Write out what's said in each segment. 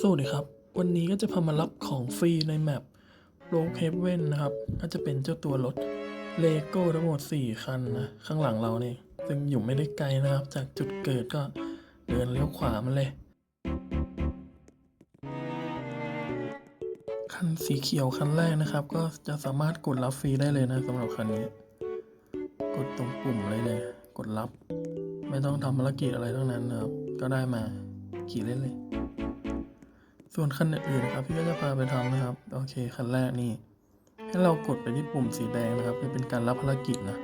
สวัสดีครับ วันนี้ก็จะพามารับของฟรีในแมปโ k กเฮเว่นนะครับ ก็จะเป็นเจ้าตัวรถเลโก้ทั้งหมด 4 คันนะ ข้างหลังเราเนี่ยซึ่งอยู่ไม่ได้ไกลนะครับ จากจุดเกิดก็เดินเลี้ยวขวามาเลย คันสีเขียวคันแรกนะครับ ก็จะสามารถกดรับฟรีได้เลยนะสำหรับคันนี้ กดตรงปุ่มเลยเลย กดรับ ไม่ต้องทำภารกิจอะไรทั้งนั้นนะครับ ก็ได้มาขี่เล่นเลย ส่วนคันอื่นๆนะครับพี่ก็จะพาไปทำนะครับ โอเคคันแรกนี่ให้เรากดไปที่ปุ่มสีแดงนะครับจะเป็นการรับภารกิจนะ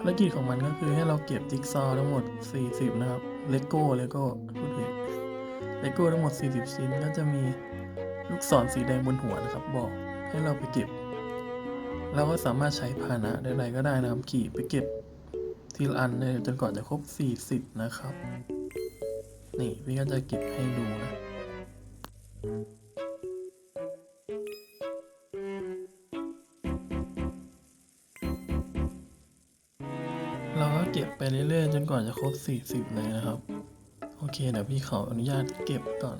ภารกิจของมันก็คือให้เราเก็บจิ๊กซอว์ทั้งหมด 40 นะครับเลโก้เลโก้พูดผิดเลโก้ทั้งหมด 40 ชิ้นก็จะมีลูกศรสีแดงบนหัวนะครับ บอกให้เราไปเก็บ เราก็สามารถใช้พาหนะใดๆก็ได้นะครับ ขี่ไปเก็บทีละอันเลยจนกว่าจะครบ 40 นะครับ นี่พี่ก็จะเก็บให้ดูนะ เราก็เก็บไปเรื่อยๆ จนกว่าจะครบ 40 เลยนะครับ โอเค เดี๋ยวพี่ขออนุญาตเก็บก่อน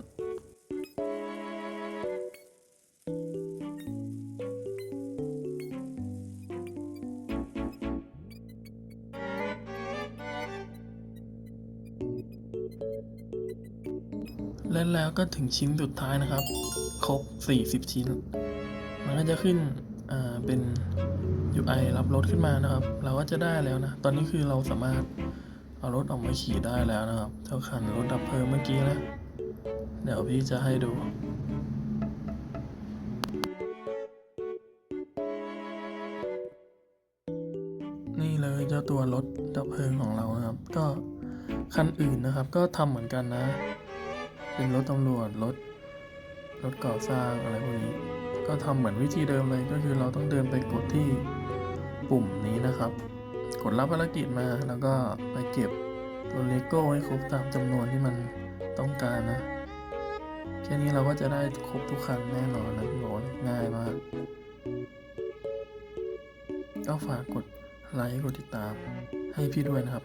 และแล้วก็ถึงชิ้นสุดท้ายนะครับ ครบ 40 ชิ้น มันก็จะขึ้นอ่าเป็น UI รับรถขึ้นมานะครับ เราก็จะได้แล้วนะ ตอนนี้คือเราสามารถเอารถออกมาขี่ได้แล้วนะครับ เท่าคันรถดับเพลิงเมื่อกี้นะ เดี๋ยวพี่จะให้ดู นี่เลยเจ้าตัวรถดับเพลิงของเรานะครับ ก็คันอื่นนะครับ ก็ทำเหมือนกันนะ เป็นรถตำรวจรถรถก่อสร้างอะไรพวกนี้ ก็ทำเหมือนวิธีเดิมเลยก็คือเราต้องเดินไปกดที่ปุ่มนี้นะครับ กดรับภารกิจมาแล้วก็ไปเก็บตัวเลโก้ให้ครบตามจำนวนที่มันต้องการนะแค่นี้เราก็จะได้ครบทุกคันแน่นอนนะพี่บอกว่าง่ายมากก็ฝากกด ไลค์กดติดตามให้พี่ด้วยนะครับ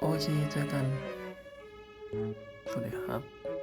โอเคเจอกัน สวัสดีครับ